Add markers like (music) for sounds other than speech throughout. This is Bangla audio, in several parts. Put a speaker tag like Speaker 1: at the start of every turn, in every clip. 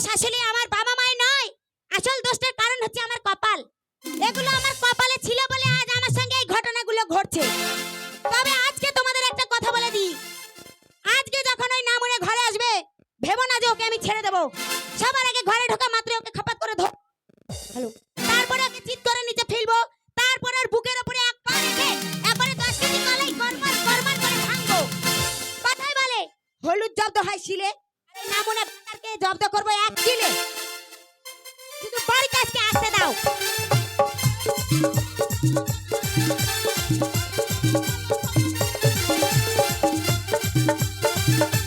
Speaker 1: দোষ আসলে আমার বাবা মায় নয়। আসল দোষটার কারণ হচ্ছে আমার কপাল। এগুলো আমার কপালে ছিল বলে আজ আমার সঙ্গে এই ঘটনাগুলো ঘটছে। তবে আজকে তোমাদের একটা কথা বলে দিই। আজকে যখন ওই নামুনে ঘরে আসবে, ভেবো না যে ওকে আমি ছেড়ে দেবো। সবার আগে ঘরে ঢোকা মাত্রই ওকে খাপাত করে ধর হ্যালো। তারপরে ওকে চিৎ করে নিচে ফেলব। তারপর ওর বুকের উপরে এক পা রেখে এবারে দশ কেজি কলাই গরমার গরমার করে ভাঙবো। কথাই বলে, হলুদ জব্দ হয় শিলে। নামুনে ভান্ডারকে জব্দ করব এক কিলে কিন্তু বড় কাজকে আসতে
Speaker 2: Thank you.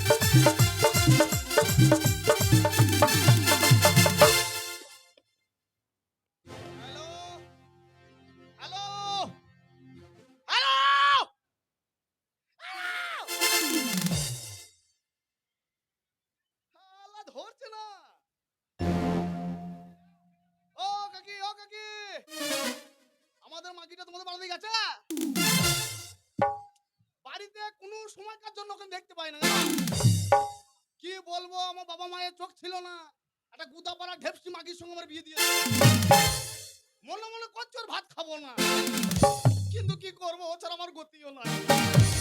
Speaker 2: গতিও নাই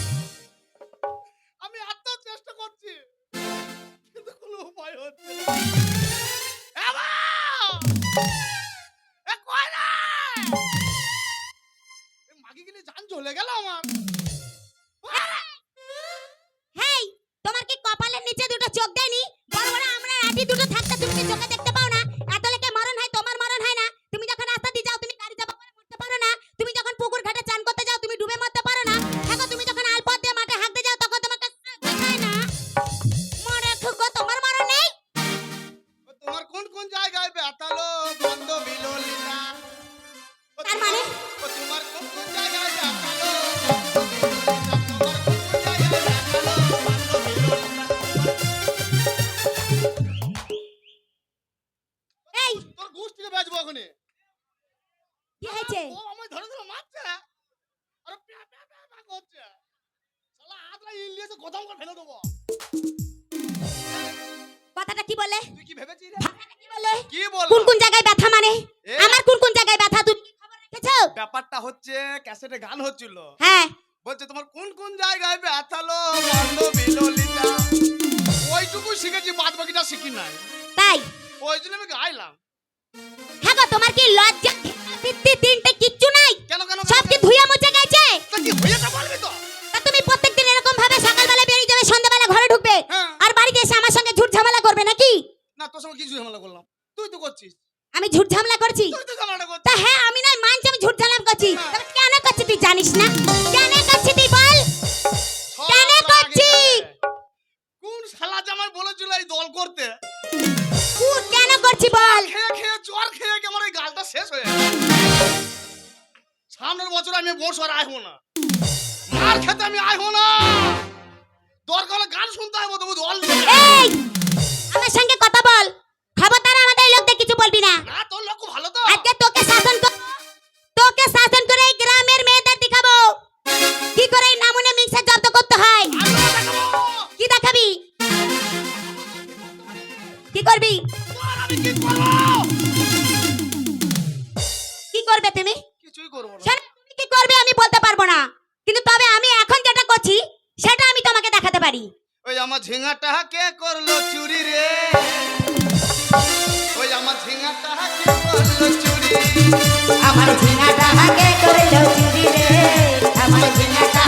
Speaker 2: ওই জন্য আমি আইলাম
Speaker 1: হ্যাঁ গো তোমার কি লজ্জা? ভিত্তি তিনটে কিচ্ছু নাই?
Speaker 2: কেন কেন
Speaker 1: সব কি ধুইয়া মুছে গেছে?
Speaker 2: তো কি বলবি তো?
Speaker 1: তুমি প্রত্যেকদিন এরকম ভাবে সকালবেলা বেরিয়ে যাবে সন্ধ্যাবেলা ঘরে ঢুকবে
Speaker 2: হ্যাঁ।
Speaker 1: আর বাড়িতে এসে আমার সঙ্গে ঝুট ঝামেলা করবে নাকি?
Speaker 2: না তোর সঙ্গে কি ঝুট ঝামেলা করলাম। তুই তো করছিস।
Speaker 1: আমি ঝুট ঝামেলা করছি?
Speaker 2: তুই তো ঝামেলা করছিস।
Speaker 1: তা হ্যাঁ আমি না মানছি আমি ঝুট ঝামেলা করছি।
Speaker 2: হ্যাঁ।
Speaker 1: কেন করছিস তুই জানিস না? কেন করছিস তুই বল? কেন
Speaker 2: করছিস? কোন শালা জামাই বলেছিল এই দল করতে?
Speaker 1: কেন করছি বল?
Speaker 2: খেয়ে খেয়ে, জ্বর খেয়ে আমার এই গালটা শেষ হয়ে সামনের বছর আমি বউ সর আইব না। মার খেতে আমি আই আইব না। দরকার গান শুনতে হবে তবু দল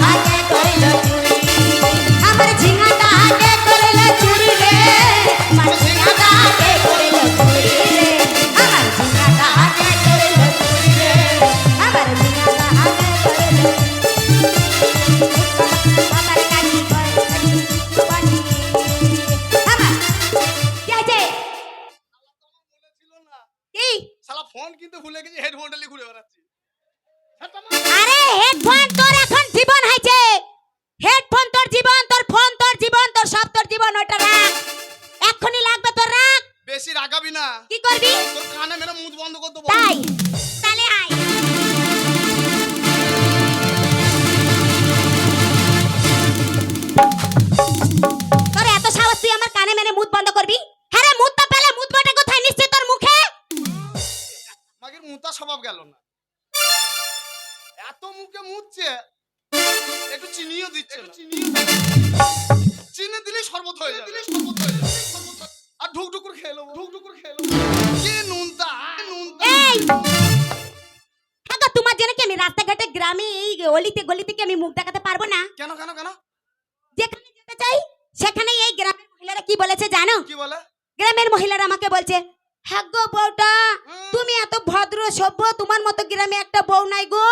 Speaker 1: 呀呀。হ্যাঁ গো বউটা তুমি এত ভদ্র সভ্য তোমার মতো গ্রামে একটা বউ নাই গো।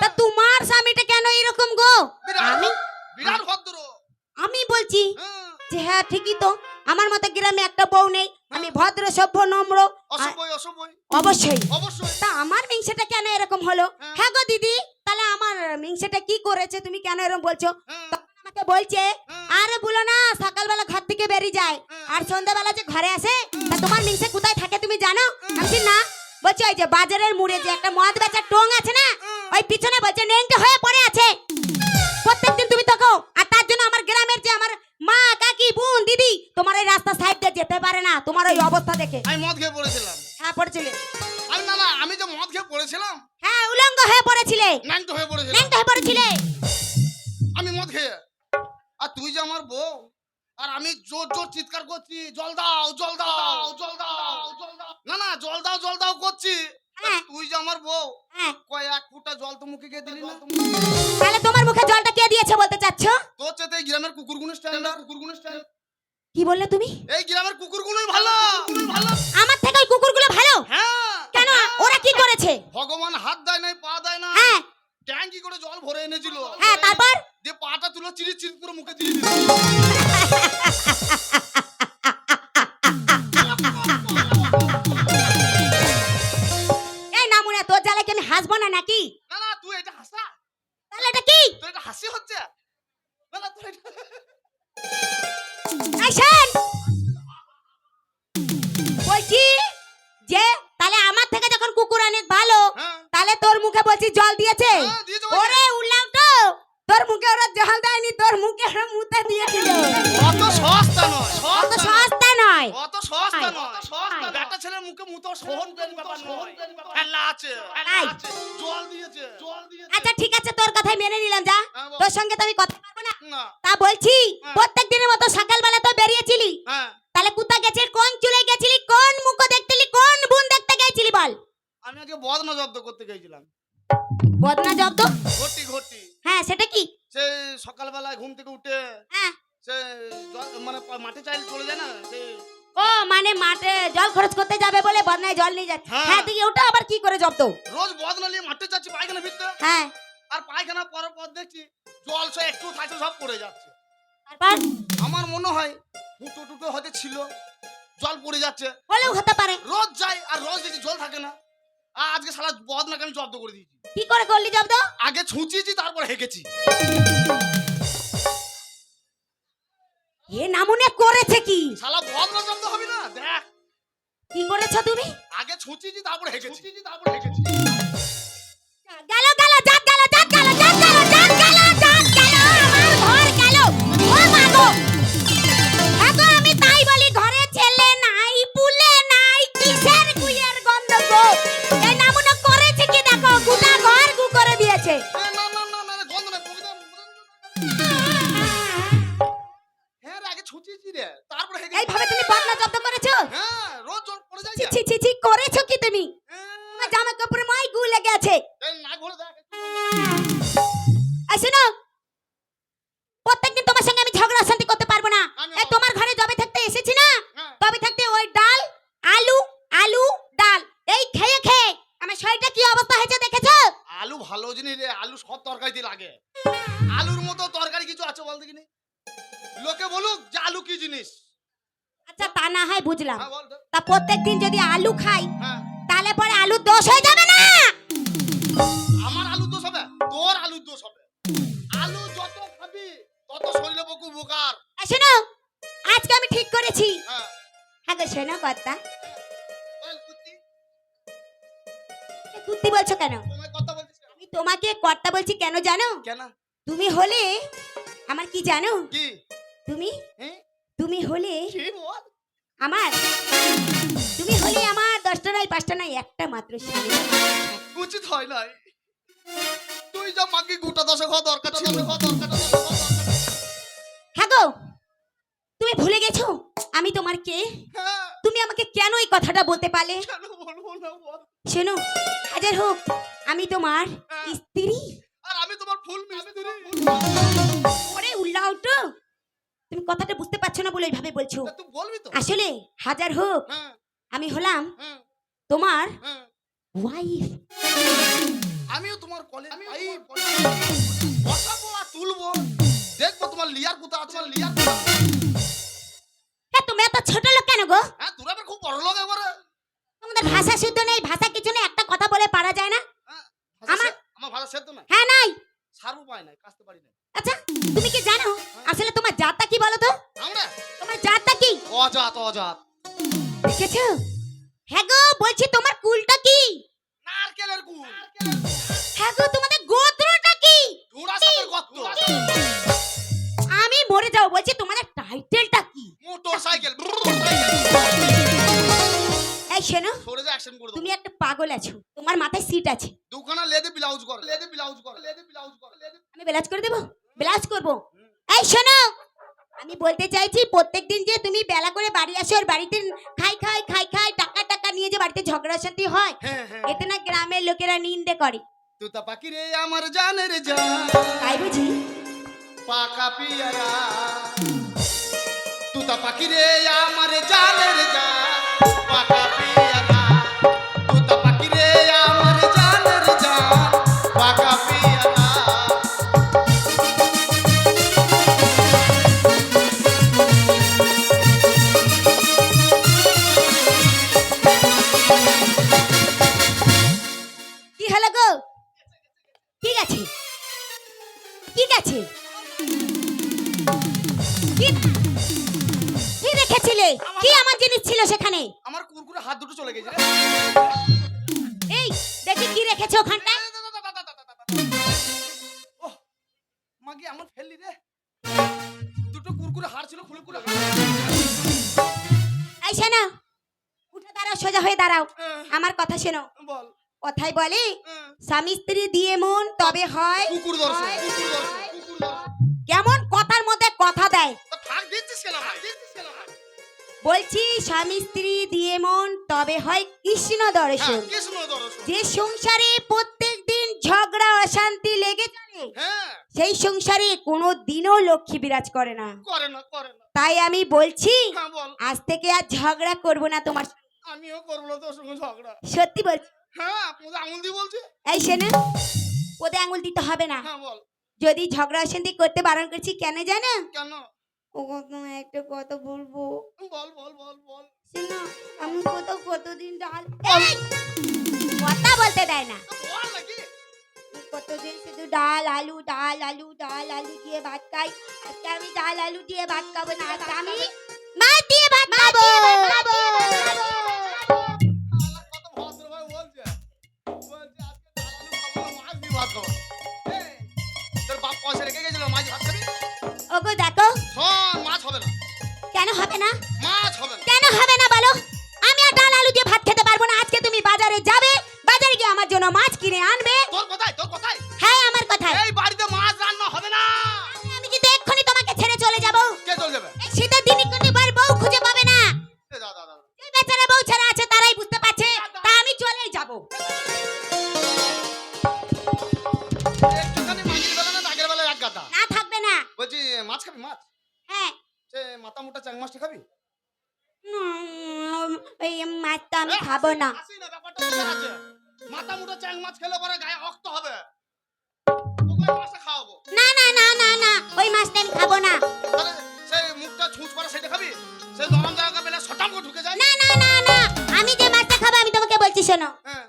Speaker 1: তা তোমার স্বামীটা কেন এরকম গো? আমি?
Speaker 2: বিরাট ভদ্র।
Speaker 1: আমি বলছি যে হ্যাঁ ঠিকই তো আমার মতো গ্রামে একটা বউ নেই। আমি ভদ্র সভ্য নম্র। অবশ্যই।
Speaker 2: অবশ্যই।
Speaker 1: তা আমার মিংসেটা কেন এরকম হলো?
Speaker 2: হ্যাঁ।
Speaker 1: গো দিদি তাহলে আমার মিংসেটা কি করেছে? তুমি কেন এরকম বলছো? আমাকে বলছে? আরে বলো না সকালবেলা ঘর থেকে বেরিয়ে যায়। আর সন্ধ্যাবেলা যে ঘরে আসে তা তোমার মিংসে কোথায় থাকে তুমি জানো? আমি না। বলছে ওই যে বাজারের মুড়ে যে একটা মদ বেচার টং আছে না। ওই পিছনে বলছে নেংটে হয়ে পড়ে আছে। প্রত্যেকদিন তুমি তো আর তার জন্য আমার গ্রামের যে আমার মা কাকি বোন দিদি তোমার এই রাস্তা সাইড দিয়ে যেতে পারে না তোমার ওই অবস্থা দেখে।
Speaker 2: আমি মদ খেয়ে পড়েছিলাম।
Speaker 1: হ্যাঁ পড়েছিলে।
Speaker 2: আমি না না আমি যে মদ খেয়ে পড়েছিলাম?
Speaker 1: হ্যাঁ উলঙ্গ হয়ে পড়েছিলে।
Speaker 2: ন্যাংটো হয়ে পড়েছিলাম।
Speaker 1: নেংটে হয়ে পড়েছিলে।
Speaker 2: আর আমি জোর জোর চিৎকার করছি জল দাও জল দাও জল দাও জল দাও। না না জল দাও জল দাও করছি।
Speaker 1: হ্যাঁ।
Speaker 2: তুই যে আমার বউ
Speaker 1: হ্যাঁ।
Speaker 2: কয় এক ফুটা জল তো মুখে গিয়ে দিলি না?
Speaker 1: তাহলে তোমার মুখে জলটা কে দিয়েছে বলতে চাচ্ছ?
Speaker 2: তোর চেতে গ্রামের কুকুরগুলো স্ট্যান্ডার্ড কুকুরগুলো স্ট্যান্ডার্ড
Speaker 1: কি বললে তুমি?
Speaker 2: এই গ্রামের কুকুরগুলোই ভালো। ভালো।
Speaker 1: আমার থেকে ওই কুকুরগুলো ভালো?
Speaker 2: হ্যাঁ।
Speaker 1: কেন? ওরা কি করেছে?
Speaker 2: ভগবান হাত দেয় নাই পা দেয় না
Speaker 1: হ্যাঁ।
Speaker 2: ট্যাঙ্কি করে জল ভরে এনেছিল।
Speaker 1: হ্যাঁ তারপর?
Speaker 2: দিয়ে পাটা তুলো চিড়ি চিরি করে মুখে দিয়ে দিল।
Speaker 1: আচ্ছা ঠিক আছে তোর কথাই মেনে নিলাম যা।
Speaker 2: হ্যাঁ,
Speaker 1: তোর সঙ্গে তো আমি কথা পারব না।
Speaker 2: না।
Speaker 1: তা বলছি
Speaker 2: হ্যাঁ।
Speaker 1: প্রত্যেক দিনের মতো সকালবেলা তো বেরিয়েছিলি।
Speaker 2: হ্যাঁ।
Speaker 1: তাহলে কোথা গেছিস কোন চুলে গেছিলি কোন মুখ দেখতেলি কোন বোন দেখতে গেছিলি বল।
Speaker 2: আমি আজকে বদনা জব্দ করতে গেছিলাম।
Speaker 1: বদনা জব্দ?
Speaker 2: ঘটি ঘটি।
Speaker 1: হ্যাঁ সেটা কি?
Speaker 2: সে সকালবেলায় ঘুম থেকে উঠে
Speaker 1: হ্যাঁ।
Speaker 2: সে মানে মাঠে চাইলে চলে যায় না সে
Speaker 1: ও মানে মাঠে জল খরচ করতে যাবে বলে বদনায় জল নিয়ে যাচ্ছে।
Speaker 2: হ্যাঁ।
Speaker 1: হ্যাঁ তুই ওটা আবার কি করে জব্দ?
Speaker 2: রোজ বদনা নিয়ে মাঠে যাচ্ছি পায়খানা ফিরতে
Speaker 1: হ্যাঁ।
Speaker 2: আর পায়খানা পরার পর দেখছি জল সে একটু থাকছে সব পড়ে যাচ্ছে।
Speaker 1: তারপর?
Speaker 2: আমার মনে হয় ফুটো টুটো হতে ছিল জল পড়ে যাচ্ছে।
Speaker 1: হলেও হতে পারে।
Speaker 2: রোজ যাই আর রোজ দেখি জল থাকে না। আর আজকে সারা বদনাকে আমি জব্দ করে দিয়েছি।
Speaker 1: কি করে করলি জব্দ?
Speaker 2: আগে ছুঁচিয়েছি তারপর হেঁকেছি।
Speaker 1: এ নামুনে করেছে কি?
Speaker 2: শালা ভদ্র শব্দ হবে না? দেখ।
Speaker 1: কি করেছ তুমি?
Speaker 2: আগে ছুঁচিয়েছি তারপর হেঁকেছি। তারপর হেঁকেছি।
Speaker 1: গেল
Speaker 2: রে, রে। তারপর
Speaker 1: এইভাবে তুমি বদলা জব্দ করেছ?
Speaker 2: হ্যাঁ রোজ জল পড়ে যায়
Speaker 1: ছি ছি ছি করেছ প্রত্যেকদিন যদি আলু খাই
Speaker 2: হ্যাঁ।
Speaker 1: তাহলে পরে আলুর দোষ হয়ে যাবে না।
Speaker 2: আমার আলু দোষ হবে? তোর আলু দোষ হবে। আলু যত খাবি তত শরীরে বকু বোকার
Speaker 1: এই শোনো আজকে আমি ঠিক করেছি।
Speaker 2: হ্যাঁ।
Speaker 1: হ্যাঁ গো শোনো কথা।
Speaker 2: কুত্তি,
Speaker 1: কুত্তি বলছো কেন? আমি তোমাকে কর্তা বলছি কেন জানো?
Speaker 2: কেন?
Speaker 1: তুমি হলে আমার কি জানো? তুমি?
Speaker 2: হ্যাঁ?
Speaker 1: তুমি হলে আমার? তুমি হলে আমার দশটা নয় পাঁচটা না একটা মাত্র
Speaker 2: উচিত হয় নাই। তুই যা মাকে গোটা দশে খাওয়া দরকার
Speaker 1: হ্যাঁ গো তুমি ভুলে গেছো? আমি তোমার কে?
Speaker 2: হ্যাঁ।
Speaker 1: তুমি আমাকে কেন এই কথাটা বলতে পারলে? শোনো হাজার হোক আমি তোমার
Speaker 2: হ্যাঁ।
Speaker 1: স্ত্রী।
Speaker 2: আর আমি তোমার ফুল মিস্ত্রি।
Speaker 1: ওরে উল্লাও তো তুমি কথাটা বুঝতে পারছ না বলে এইভাবে বলছো? আসলে হাজার হোক
Speaker 2: হ্যাঁ।
Speaker 1: আমি হলাম
Speaker 2: হ্যাঁ।
Speaker 1: তোমার
Speaker 2: হ্যাঁ।
Speaker 1: ওয়াইফ
Speaker 2: আমিও তোমার কলেজ বসাবো আর তুলবো। দেখব তোমার লিয়ার কোথা আছে লিয়ার
Speaker 1: হ্যাঁ তুমি এত ছোট লোক কেন গো?
Speaker 2: হ্যাঁ আবার খুব বড় লোক এবারে।
Speaker 1: তোমাদের ভাষা শুদ্ধ নেই ভাষা কিছু নেই একটা কথা বলে পারা যায় না? আমার-
Speaker 2: আমার ভাষা সেদ্ধ না
Speaker 1: হ্যাঁ নাই।
Speaker 2: সারবো পায় না পারি না
Speaker 1: আচ্ছা তুমি কি জানো আসলে তোমার জাতটা কি বলো তো?
Speaker 2: আমরা?
Speaker 1: তোমার জাতটা কি?
Speaker 2: অজাত অজাত।
Speaker 1: দেখেছ? হ্যাঁ গো বলছি তোমার বলতে চাইছি প্রত্যেক দিন যে তুমি বেলা করে বাড়ি আসো আর বাড়িতে খাই খাই খাই খাই টাকা টাকা নিয়ে যে বাড়িতে ঝগড়া শান্তি হয়
Speaker 2: হ্যাঁ হ্যাঁ।
Speaker 1: এতে না গ্রামের লোকেরা নিন্দে করে।
Speaker 2: তুতা পাখি রে আমার জানের জান
Speaker 1: তাই বুঝি?
Speaker 2: পাকা পিয়ারা। তুতা পাখি রে
Speaker 1: এই না উঠে দাঁড়াও সোজা হয়ে দাঁড়াও। আমার কথা শোনো।
Speaker 2: বল।
Speaker 1: কথাই বলে
Speaker 2: হ্যাঁ।
Speaker 1: স্বামী স্ত্রী দিয়ে মন তবে হয়। হয়, হয়। কেমন কথার মধ্যে কথা দেয়। বলছি স্বামী স্ত্রী দিয়ে মন তবে হয় কৃষ্ণ
Speaker 2: হ্যাঁ
Speaker 1: দর্শন। যে সংসারে প্রত্যেক দিন ঝগড়া অশান্তি লেগে চলে
Speaker 2: হ্যাঁ।
Speaker 1: সেই সংসারে কোনো দিনও লক্ষ্মী বিরাজ করে না। তাই আমি বলছি
Speaker 2: হ্যাঁ
Speaker 1: আজ থেকে আর ঝগড়া করব না তোমার
Speaker 2: আমিও করব না তোর সঙ্গে ঝগড়া।
Speaker 1: সত্যি বলছি।
Speaker 2: হ্যাঁ আপনাদের আঙুল দিয়ে বলছে।
Speaker 1: এই শোনো ওদের আঙুল দিতে হবে না।
Speaker 2: হ্যাঁ বল।
Speaker 1: যদি ঝগড়া অশান্তি করতে বারণ করছি কেন জানো?
Speaker 2: কেন?
Speaker 1: ও তোমায় একটা কথা বলব?
Speaker 2: বল বল বল বল।
Speaker 1: শোনো আমি কত কতদিন ডাল এই! কথা বলতে দেয় না।
Speaker 2: তো বল নাকি?
Speaker 1: কতদিন শুধু ডাল আলু ডাল আলু ডাল আলু দিয়ে ভাত খাই। আজকে আমি ডাল আলু দিয়ে ভাত খাব না আজকে আমি মাছ দিয়ে ভাত খাব।
Speaker 2: আল্লাহ কত ভদ্র ভাই বলছে। বলছে আজকে ডাল আলু খাব না, মাছ দিয়ে ভাত খাব। এই, তোর বাপ পয়সা রেখে গেছিল মাছ ভাত খাবি?
Speaker 1: ওগো দেখো
Speaker 2: শোন মাছ হবে না।
Speaker 1: কেন হবে না?
Speaker 2: মাছ হবে না।
Speaker 1: কেন হবে না বলো? আমি আর ডাল আলু দিয়ে ভাত খেতে পারব না আজকে আমি শোনো।
Speaker 2: হ্যাঁ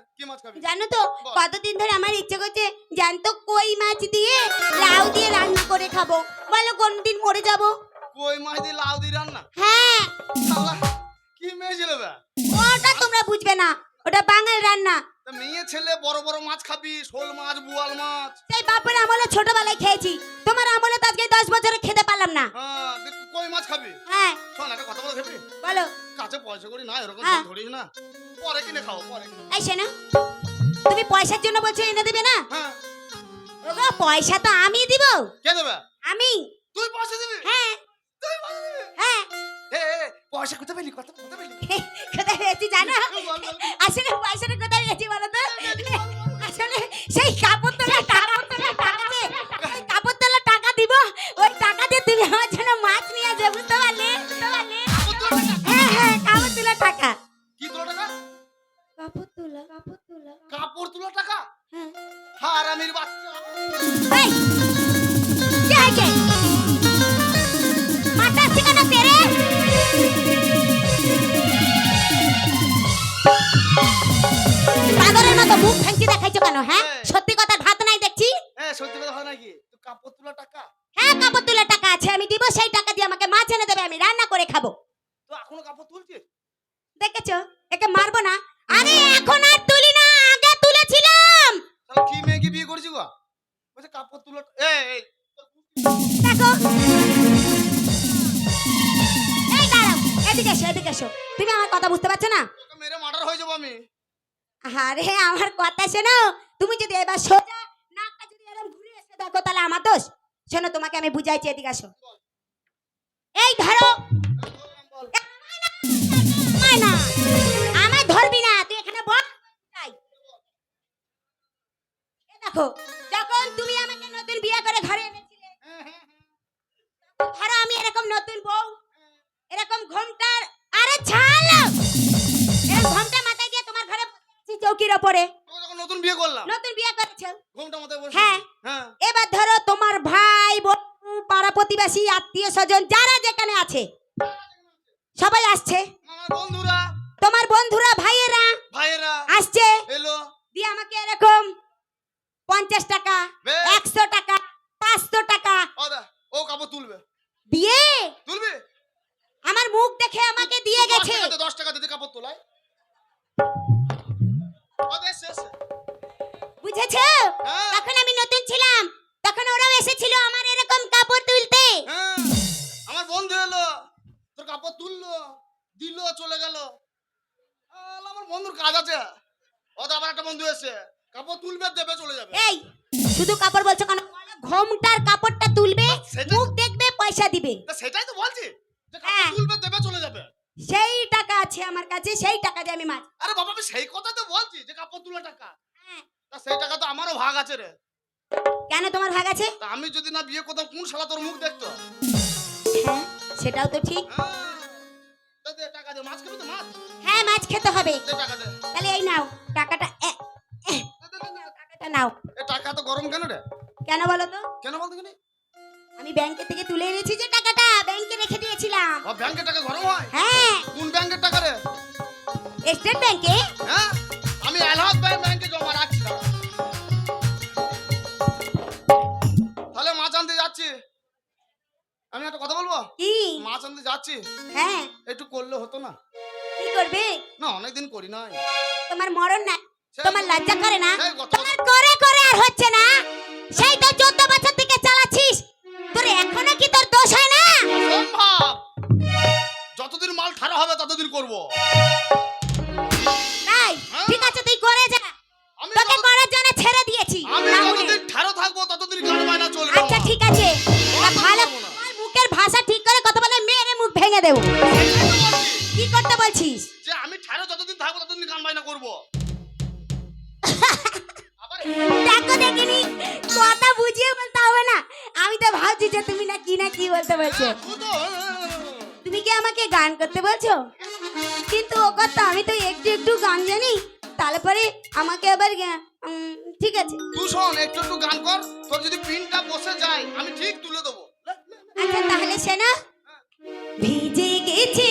Speaker 1: জানো তো কতদিন ধরে আমার ইচ্ছে করছে জানতো কই মাছ দিয়ে লাউ দিয়ে রান্না করে খাব। বলো কোনদিন মরে যাব?
Speaker 2: কই মাছ দিয়ে লাউ দিয়ে রান্না?
Speaker 1: হ্যাঁ।
Speaker 2: কি মেয়ে ছিল
Speaker 1: ওটা তোমরা বুঝবে না ওটা বাঙাল রান্না।
Speaker 2: মেয়ে ছেলে বড় বড় মাছ খাবি শোল মাছ বুয়াল মাছ।
Speaker 1: সেই বাপের আমলে ছোটবেলায় খেয়েছি। তোমার আমলে তো আজকে দশ বছরে খেতে পারলাম না।
Speaker 2: হ্যাঁ কই মাছ খাবি?
Speaker 1: হ্যাঁ।
Speaker 2: শোন একটা কথা বলে খেবি
Speaker 1: বলো।
Speaker 2: কাছে পয়সা করি না এরকম
Speaker 1: হ্যাঁ।
Speaker 2: ধরিস না। পরে কিনে খাও পরে।
Speaker 1: এই শোনো তুমি পয়সার জন্য বলছো এনে দেবে না?
Speaker 2: হ্যাঁ।
Speaker 1: ওগো পয়সা তো আমি দিব।
Speaker 2: কে দেবে?
Speaker 1: আমি।
Speaker 2: তুই পয়সা দিবি?
Speaker 1: হ্যাঁ।
Speaker 2: তুই পয়সা দিবি?
Speaker 1: হ্যাঁ।
Speaker 2: এ পয়সা কোথায় পেলি? কত কোথায় পেলি? (laughs)
Speaker 1: কোথায় পেয়েছি জানো? আসলে পয়সাটা কোথায় পেয়েছি বলো তো? আসলে সেই কাপড় সত্যি কথা
Speaker 2: হয় নাকি? তো কাপড়
Speaker 1: তোলা টাকা? তোমাকে এদিকে আসো। এই ধরো না আমায় ধরবি না তুই এখানে বল দেখো যখন তুমি আমাকে নতুন বিয়ে করে ঘরে এনেছিলে ধরো আমি এরকম নতুন বউ এরকম ঘোমটার আরে ছাড় এরকম ঘোমটা মাথায় দিয়ে তোমার ঘরে চৌকির ওপরে।
Speaker 2: নতুন বিয়ে করলাম
Speaker 1: নতুন বিয়ে করেছ।
Speaker 2: ঘুমটা মাথায় বসে
Speaker 1: হ্যাঁ।
Speaker 2: হ্যাঁ।
Speaker 1: এবার ধরো তোমার প্রতিবেশী আত্মীয় স্বজন যারা যেখানে আছে সবাই আসছে।
Speaker 2: বন্ধুরা
Speaker 1: তোমার বন্ধুরা ভাইয়েরা
Speaker 2: ভাইয়েরা
Speaker 1: আসছে।
Speaker 2: এলো।
Speaker 1: দিয়ে আমাকে এরকম পঞ্চাশ টাকা একশো টাকা পাঁচশো টাকা
Speaker 2: ও কাপড় তুলবে।
Speaker 1: দিয়ে
Speaker 2: তুলবে?
Speaker 1: আমার মুখ দেখে আমাকে দিয়ে গেছে।
Speaker 2: দশ টাকা দিতে কাপড় তোলায়।
Speaker 1: বুঝেছ?
Speaker 2: হ্যাঁ।
Speaker 1: তখন আমি নতুন ছিলাম। তখন ওরাও এসেছিল আমার এরকম কাপড় তুলতে।
Speaker 2: হ্যাঁ আমার বন্ধু এলো তোর কাপড় তুললো দিল চলে গেল। আমার বন্ধুর কাজ আছে। ও তো আবার একটা বন্ধু এসে কাপড় তুলবে দেবে চলে যাবে।
Speaker 1: এই শুধু কাপড় বলছো কেন? ঘোমটার কাপড়টা তুলবে মুখ দেখবে পয়সা দিবে।
Speaker 2: তা সেটাই তো বলছি যে
Speaker 1: হ্যাঁ।
Speaker 2: কাপড় তুলবে দেবে চলে যাবে।
Speaker 1: সেই টাকা আছে আমার কাছে সেই টাকা দিয়ে আমি মাছ।
Speaker 2: আরে বাবা আমি সেই কথা তো বলছি যে কাপড় তুলে টাকা।
Speaker 1: হ্যাঁ।
Speaker 2: তা সেই টাকা তো আমারও ভাগ আছে রে।
Speaker 1: কেন তোমার ভাগ আছে?
Speaker 2: তা আমি যদি না বিয়ে করতাম কোন শালা তোর মুখ দেখতো?
Speaker 1: হ্যাঁ সেটাও তো ঠিক।
Speaker 2: হ্যাঁ। তা দে টাকা দে মাছ খাবি তো মাছ?
Speaker 1: হ্যাঁ মাছ খেতে হবে।
Speaker 2: দে টাকা দে।
Speaker 1: তাহলে এই নাও টাকাটা এ, এ। টাকাটা নাও।
Speaker 2: এ টাকা তো গরম কেন রে?
Speaker 1: কেন বলো তো?
Speaker 2: কেন বলতো
Speaker 1: আমি ব্যাংকে থেকে তুলে এনেছি যে করব? উম, ঠিক আছে।
Speaker 2: তুই শোন একটু একটু গান কর। তোর যদি পিনটা বসে যায় আমি ঠিক তুলে দেবো।
Speaker 1: আচ্ছা তাহলে সেনা ভিজে গেছে।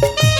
Speaker 1: Thank you.